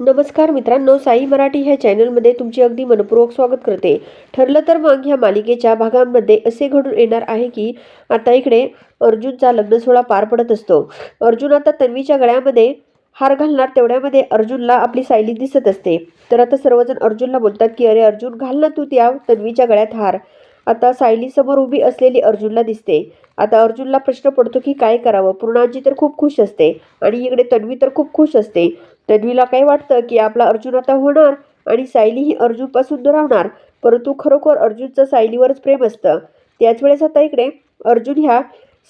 नमस्कार मित्रांनो साई मराठी ह्या चॅनलमध्ये तुमचे अगदी मनपूर्वक स्वागत करते. ठरलं तर मग ह्या मालिकेच्या भागांमध्ये असे घडून येणार आहे की आता इकडे अर्जुनचा लग्नसोहळा पार पडत असतो. अर्जुन आता तन्वीच्या गळ्यामध्ये हार घालणार तेवढ्यामध्ये अर्जुनला आपली सायली दिसत असते. तर आता सर्वजण अर्जुनला बोलतात की अरे अर्जुन घाल ना तू त्या तन्वीच्या गळ्यात हार. आता सायली समोर उभी असलेली अर्जुनला दिसते. आता अर्जुनला प्रश्न पडतो की काय करावं? पूर्णाजी तर खूप खुश असते आणि इकडे तन्वी तर खूप खुश असते. तन्वीला काय वाटतं की आपला अर्जुन आता होणार आणि सायली ही अर्जुनपासून दुरावणार परंतु खरोखर अर्जुनचं सायलीवरच प्रेम असतं. त्याच वेळेस आता इकडे अर्जुन ह्या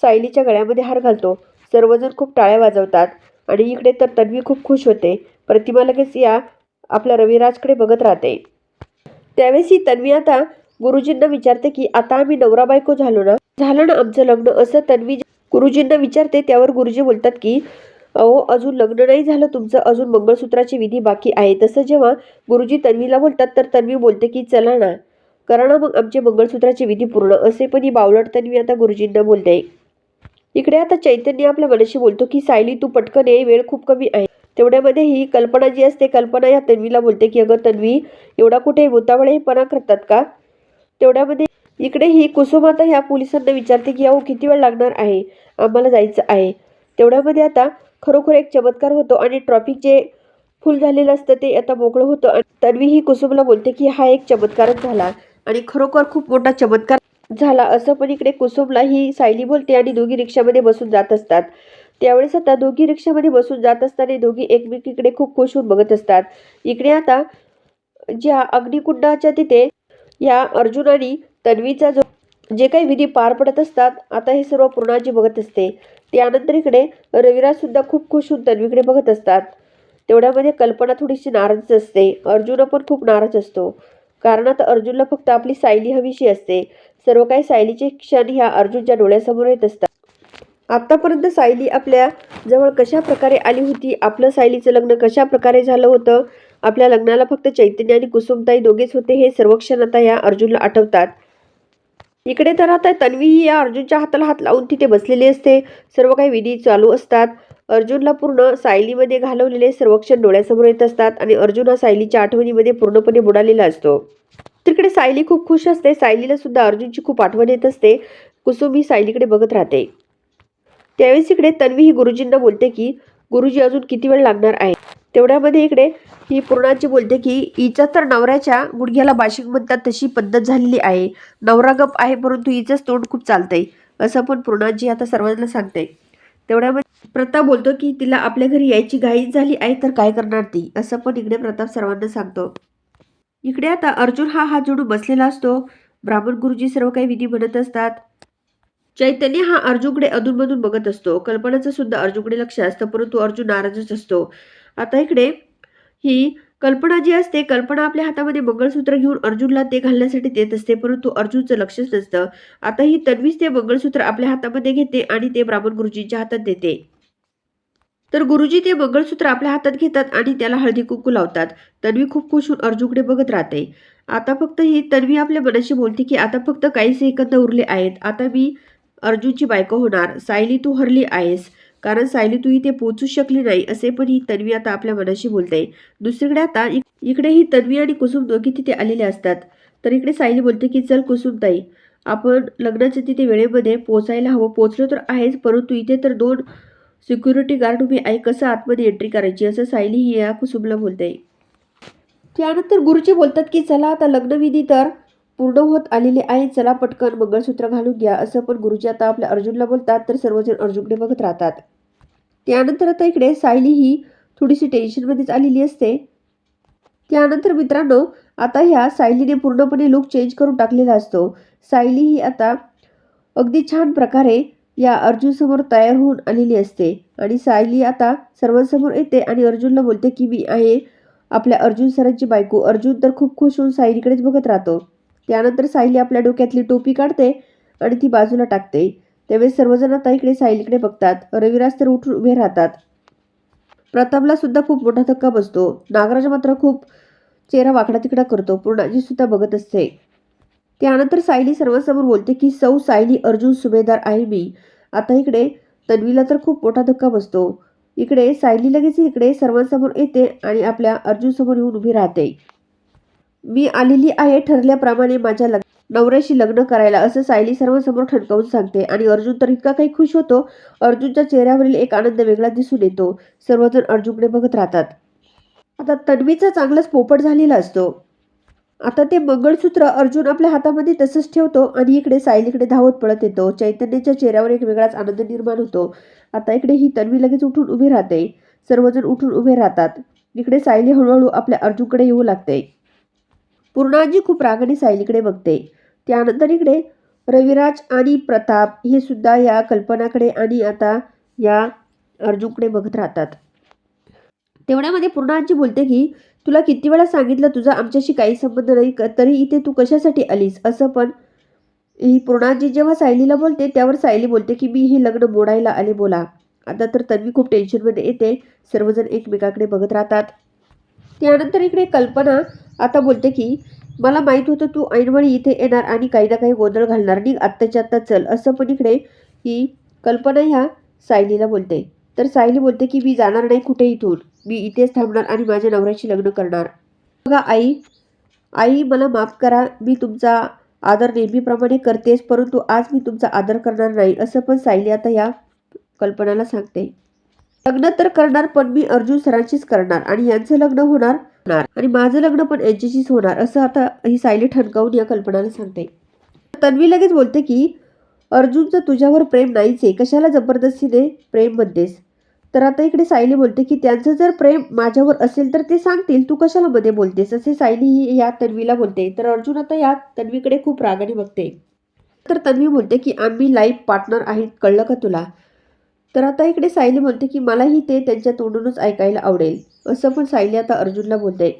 सायलीच्या गळ्यामध्ये हार घालतो. सर्वजण खूप टाळ्या वाजवतात आणि इकडे तर तन्वी खूप खुश होते. प्रतिमा लगेच या आपल्या रविराजकडे बघत राहते. त्यावेळेस ही तन्वी आता गुरुजींना विचारते की आता आम्ही नवरा बायको झालो ना? झालं ना आमचं लग्न असं तन्वी गुरुजींना विचारते. त्यावर गुरुजी बोलतात की अहो अजून लग्न नाही झालं तुमचं अजून मंगळसूत्राची विधी बाकी आहे. तसं जेव्हा गुरुजी तन्वीला बोलतात तर तन्वी बोलते की चला ना करा ना मग आमचे मंगळसूत्राची विधी पूर्ण. असे पण ही बावलट तन्वी आता गुरुजींना बोलते. इकडे आता चैतन्य आपल्या मनाशी बोलतो की सायली तू पटकन ये वेळ खूप कमी आहे. तेवढ्यामध्ये ही कल्पना जी असते कल्पना या तन्वीला बोलते की अगं तन्वी एवढा कुठे मुतावळेपणा करतात का? तेवढ्यामध्ये इकडे ही कुसुमाता ह्या पोलिसांना विचारते की अहो किती वेळ लागणार आहे? आम्हाला जायचं आहे. तेवढ्यामध्ये आता खरोखर एक चमत्कार होतो आणि ट्रॉफिक जे फुल झालेलं असतं ते आता मोकळं होतं आणि तन्वी ही कुसुमला बोलते की हा एक चमत्कारच झाला आणि खरोखर खूप मोठा चमत्कार झाला असं पण इकडे कुसुमला ही सायली बोलते आणि दोघी रिक्षामध्ये बसून जात असतात. त्यावेळेस आता दोघी रिक्षामध्ये बसून जात असताना दोघी एकमेकीकडे खूप खुश होऊन बघत असतात. इकडे आता ज्या अग्निकुंडाच्या तिथे या अर्जुन आणि तन्वीचा जो जे काही विधी पार पडत असतात आता हे सर्व पूर्णाजी बघत असते. त्यानंतर इकडे रविराज सुद्धा खूप खुश होऊन तन्वीकडे बघत असतात. तेवढ्यामध्ये कल्पना थोडीशी नाराज असते. अर्जुन पण खूप नाराज असतो. कारण आता अर्जुनला फक्त आपली सायली हवीशी असते. सर्व काही सायलीचे क्षण ह्या अर्जुनच्या डोळ्यासमोर येत असतात. आत्तापर्यंत सायली आपल्या जवळ कशा प्रकारे आली होती आपलं सायलीचं लग्न कशा प्रकारे झालं होतं आपल्या लग्नाला फक्त चैतन्य आणि कुसुमताई दोघेच होते हे सर्व क्षण आता या अर्जुनला आठवतात. इकडे तर आता तन्वी ही या अर्जुनच्या हाताला हात लावून तिथे बसलेली असते. सर्व काही विधी चालू असतात. अर्जुनला पूर्ण सायलीमध्ये घालवलेले सर्वक्षण डोळ्यासमोर येत असतात आणि अर्जुन हा सायलीच्या आठवणीमध्ये पूर्णपणे बुडालेला असतो. तिकडे सायली खूप खुश असते. सायलीला सुद्धा अर्जुनची खूप आठवण येत असते. कुसुम ही सायलीकडे बघत राहते. त्यावेळेस इकडे तन्वी ही गुरुजींना बोलते की गुरुजी अजून किती वेळ लागणार आहे? तेवढ्यामध्ये इकडे ही पूर्णाची बोलते की हिच्या तर नवऱ्याच्या गुडघ्याला बाशिंग म्हणतात तशी पद्धत झालेली आहे. नवरा गप आहे परंतु हिचंच तोंड खूप चालतंय. असं पण पूर्णाजी आता सर्वांना सांगते तेवढ्यामध्ये प्रताप बोलतो की तिला आपल्या घरी यायची घाई झाली आहे तर काय करणार ती? असं पण इकडे प्रताप सर्वांना सांगतो. इकडे आता अर्जुन हा हात जोडून बसलेला असतो. ब्राह्मण गुरुजी सर्व काही विधी म्हणत असतात. चैतन्य हा अर्जुनकडे अधूनमधून बघत असतो. कल्पनाचं सुद्धा अर्जुनकडे लक्ष असतं परंतु अर्जुन नाराजच असतो. आता इकडे ही कल्पना जी असते कल्पना आपल्या हातामध्ये मंगळसूत्र घेऊन अर्जुनला ते घालण्यासाठी देत असते परंतु अर्जुनचं लक्षच नसतं. आता ही तन्वीच ते मंगळसूत्र आपल्या हातामध्ये घेते आणि ते ब्राह्मण गुरुजींच्या हातात देते. तर गुरुजी ते मंगळसूत्र आपल्या हातात घेतात आणि त्याला हळदी कुंकू लावतात. तन्वी खूप खुश होऊन अर्जुनकडे बघत राहते. आता फक्त ही तन्वी आपल्या मनाशी बोलते की आता फक्त काही सेकंद उरले आहेत. आता मी अर्जुनची बायको होणार. सायली तू हरली आहेस. कारण सायली तू इथे पोचू शकली नाही असे पण ही तन्वी आता आपल्या मनाशी बोलते. दुसरीकडे आता इकडे ही तन्वी आणि कुसुम दोघी तिथे आलेले असतात. तर इकडे सायली बोलते की चल कुसुम ताई आपण लग्नाच्या तिथे वेळेमध्ये पोचायला हवं. पोचलो तर आहेच परंतु इथे तर दोन सिक्युरिटी गार्ड उभे आहे. कसं आतमध्ये एंट्री करायची? असं सायली ही या कुसुमला बोलते. त्यानंतर गुरुजी बोलतात की चला आता लग्नविधी तर पूर्ण होत आलेले आहे. चला पटकन मंगळसूत्र घालून घ्या. असं पण गुरुजी आता आपल्या अर्जुनला बोलतात. तर सर्वजण अर्जुनने बघत राहतात. त्यानंतर आता इकडे सायली ही थोडीशी टेन्शनमध्येच आलेली असते. त्यानंतर मित्रांनो आता ह्या सायलीने पूर्णपणे लुक चेंज करून टाकलेला असतो. सायली ही आता अगदी छान प्रकारे या अर्जुनसमोर तयार होऊन आलेली असते. आणि सायली आता सर्वांसमोर येते आणि अर्जुनला बोलते की मी आहे आपल्या अर्जुन सरांची बायको. अर्जुन तर खूप खुश होऊन सायलीकडेच बघत राहतो. त्यानंतर सायली आपल्या डोक्यातली टोपी काढते आणि ती बाजूला टाकते. त्यावेळेस सर्वजण आता इकडे सायलीकडे बघतात. रविराज तर उठून उभे राहतात. प्रतापला सुद्धा खूप मोठा धक्का बसतो. नागराज मात्र खूप चेहरा वाकडा तिकडा करतो. पूर्णाजी सुद्धा बघत असते. त्यानंतर सायली सर्वांसमोर बोलते की सौ सायली अर्जुन सुभेदार आहे मी. आता इकडे तन्वीला तर खूप मोठा धक्का बसतो. इकडे सायली लगेच इकडे सर्वांसमोर येते आणि आपल्या अर्जुन समोर येऊन उभी राहते. मी आलेली आहे ठरल्याप्रमाणे माझ्या लग्न नवऱ्याशी लग्न करायला असं सायली सर्वांसमोर ठणकावून सांगते. आणि अर्जुन तर इतका काही खुश होतो अर्जुनच्या चेहऱ्यावरील एक आनंद वेगळा दिसून येतो. सर्वजण अर्जुनकडे बघत राहतात. आता तन्वीचा चांगलाच पोपट झालेला असतो. आता ते मंगळसूत्र अर्जुन आपल्या हातामध्ये तसंच ठेवतो आणि इकडे सायलीकडे धावत पळत येतो. चैतन्याच्या चेहऱ्यावर एक वेगळाच आनंद निर्माण होतो. आता इकडे ही तन्वी लगेच उठून उभी राहते. सर्वजण उठून उभे राहतात. इकडे सायली हळूहळू आपल्या अर्जुनकडे येऊ लागते. पूर्णाजी खूप रागाने सायलीकडे बघते. त्यानंतर इकडे रविराज आणि प्रताप हे सुद्धा या कल्पनाकडे आणि आता या अर्जुनकडे बघत राहतात. तेवढ्यामध्ये पूर्णाजी बोलते की तुला किती वेळा सांगितलं तुझा आमच्याशी काही संबंध नाही तरी इथे तू कशासाठी आलीस? असं पण ही पूर्णाजी जेव्हा सायलीला बोलते त्यावर सायली बोलते की मी हे लग्न मोडायला आले बोला. आता तर तन्वी खूप टेन्शनमध्ये येते. सर्वजण एकमेकाकडे बघत राहतात. त्यानंतर इकडे कल्पना आता बोलते की मला माहीत होतं तू ऐनवळी इथे येणार आणि काही ना काही गोंधळ घालणार. निघ आत्ताच्या आत्ता चल. असं पण इकडे ही कल्पना ह्या सायलीला बोलते. तर सायली बोलते की मी जाणार नाही कुठे इथून? मी इथेच थांबणार आणि माझ्या नवऱ्याशी लग्न करणार. बघा आई आई मला माफ करा. मी तुमचा आदर नेहमीप्रमाणे करतेच परंतु आज मी तुमचा आदर करणार नाही. असं पण सायली आता या कल्पनाला सांगते. लग्न तर करणार पण मी अर्जुन सरांशीच करणार आणि यांचं लग्न होणार आणि माझं लग्न पण यांच्याशीच होणार असं आता ही सायली ठणकावून या कल्पनाला सांगते. तन्वी लगेच बोलते की अर्जुनचं तुझ्यावर प्रेम नाहीच आहे कशाला जबरदस्तीने प्रेम म्हणतेस तर आता इकडे सायली बोलते की त्यांचं जर प्रेम माझ्यावर असेल तर ते सांगतील तू कशाला मध्ये बोलतेस? असे सायली ही या तन्वीला बोलते. तर अर्जुन आता या तन्वीकडे खूप रागाने बघते. तर तन्वी बोलते की आम्ही लाईफ पार्टनर आहेत कळलं का तुला? तर आता इकडे सायली बोलते की मलाही ते त्यांच्या तोंडूनच ऐकायला आवडेल. असं पण सायली आता अर्जुनला बोलते.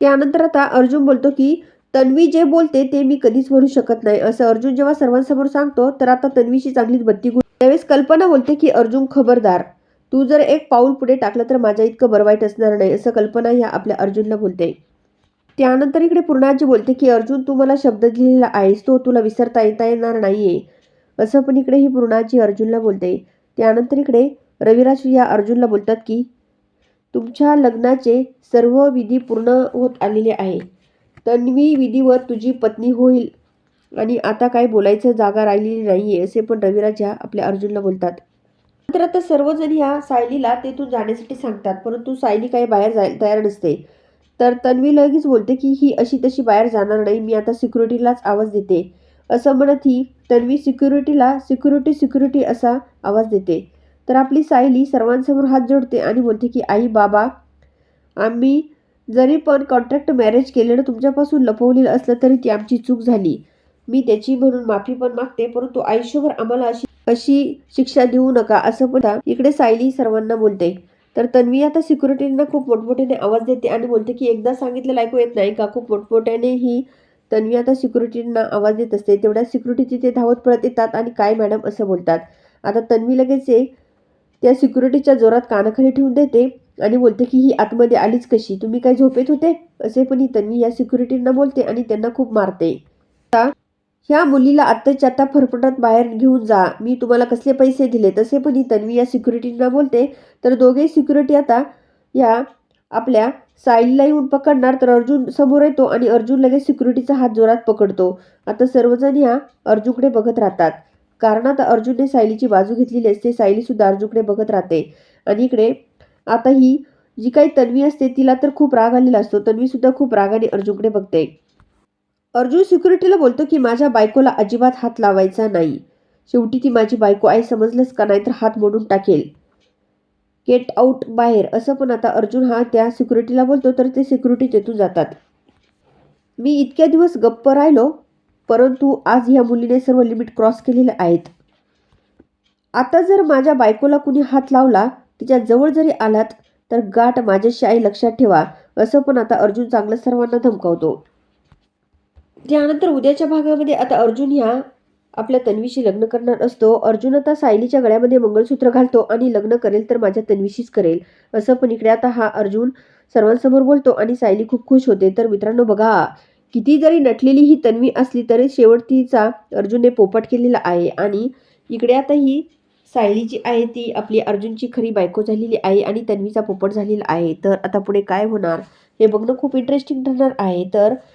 त्यानंतर आता अर्जुन बोलतो की तन्वी जे बोलते ते मी कधीच म्हणू शकत नाही. असं अर्जुन जेव्हा सर्वांसमोर सांगतो तर आता तन्वीची चांगलीच बत्ती गुण त्यावेळेस कल्पना बोलते की अर्जुन खबरदार. तू जर एक पाऊल पुढे टाकलं तर माझ्या इतकं बरं वाईट असणार नाही असं कल्पना ह्या आपल्या अर्जुनला बोलते. त्यानंतर इकडे पूर्णाजी बोलते की अर्जुन तू मला शब्द दिलेला आहेस तो तुला विसरता येता येणार नाहीये. असं पण इकडे ही पूर्णाजी अर्जुनला बोलते. त्यानंतर इकडे रविराज या अर्जुनला बोलतात की तुमच्या लग्नाचे सर्व विधी पूर्ण होत आलेले आहे. तन्वी विधीवर तुझी पत्नी होईल आणि आता काय बोलायचं जागा राहिलेली नाही आहे असे पण रविराज ह्या आपल्या अर्जुनला बोलतात. नंतर आता सर्वजण ह्या सायलीला तेथून जाण्यासाठी सांगतात परंतु सायली काही बाहेर जायला तयार नसते. तर तन्वी लगेच बोलते की ही अशी तशी बाहेर जाणार नाही मी आता सिक्युरिटीलाच आवाज देते. असं म्हणत ही तन्वी सिक्युरिटीला सिक्युरिटी सिक्युरिटी असा आवाज देते. तर आपली सायली सर्वांसमोर हात जोडते आणि बोलते की आई बाबा आम्ही जरी पण कॉन्ट्रॅक्ट मॅरेज केलेलं तुमच्यापासून लपवलेलं असलं तरी ती आमची चूक झाली. मी त्याची म्हणून माफी पण मागते परंतु आयुष्यभर आम्हाला अशी अशी शिक्षा देऊ नका असं पण इकडे सायली सर्वांना बोलते. तर तन्वी आता सिक्युरिटींना खूप मोठमोठ्याने आवाज देते आणि बोलते की एकदा सांगितलेलं ऐकू येत नाही का? खूप मोठमोठ्याने ही तन्वी आता सिक्युरिटींना आवाज देत असते. तेवढ्या सिक्युरिटी तिथे धावत पळत येतात आणि काय मॅडम असं बोलतात. आता तन्वी लगेच एक त्या सिक्युरिटीच्या जोरात कानाखाली ठेवून देते आणि बोलते की ही आतमध्ये आलीच कशी? तुम्ही काय झोपेत होते? असे पण ही तन्वी या सिक्युरिटींना बोलते आणि त्यांना खूप मारते. आता ह्या मुलीला आत्ताच्या आता फरफटत बाहेर घेऊन जा. मी तुम्हाला कसले पैसे दिले तसे पण ही तन्वी या सिक्युरिटींना बोलते. तर दोघे सिक्युरिटी आता या आपल्या सायलीला येऊन पकडणार तर अर्जुन समोर येतो आणि अर्जुन लगेच सिक्युरिटीचा हात जोरात पकडतो. आता सर्वजण ह्या अर्जुनकडे बघत राहतात. कारण आता अर्जुनने सायलीची बाजू घेतलेली असते सायली सुद्धा अर्जुनकडे बघत राहते. आणि इकडे आता ही जी काही तन्वी असते तिला तर खूप राग आलेला असतो. तन्वी सुद्धा खूप रागाने अर्जुनकडे बघते. अर्जुन सिक्युरिटीला बोलतो की माझ्या बायकोला अजिबात हात लावायचा नाही. शेवटी ती माझी बायको आहे समजलंच का? नाही तर हात मोडून टाकेल. गेट आऊट बाहेर. असं पण आता अर्जुन हा त्या सिक्युरिटीला बोलतो तर ते सिक्युरिटी तेथून जातात. मी इतक्या दिवस गप्प राहिलो परंतु आज ह्या मुलीने सर्व लिमिट क्रॉस केलेले आहेत. आता जर माझ्या बायकोला कुणी हात लावला तिच्या जवळ जरी आलात तर गाठ माझ्याशी आई लक्षात ठेवा असं पण आता अर्जुन चांगलं सर्वांना धमकावतो. त्यानंतर उद्याच्या भागामध्ये आता अर्जुन ह्या आपल्या तन्वीशी लग्न करणार असतो. अर्जुन आता सायलीच्या गळ्यामध्ये मंगळसूत्र घालतो आणि लग्न करेल तर माझ्या तन्वीशीच करेल. असं पण इकडे आता हा अर्जुन सर्वांसमोर बोलतो आणि सायली खूप खुश होते. तर मित्रांनो बघा किती जरी नटलेली ही तन्वी असली तरी शेवट तिचा अर्जुनने पोपट केलेला आहे आणि इकडे आता ही सायली जी आहे ती आपली अर्जुनची खरी बायको झालेली आहे आणि तन्वीचा पोपट झालेला आहे. तर आता पुढे काय होणार हे बघणं खूप इंटरेस्टिंग ठरणार आहे. तर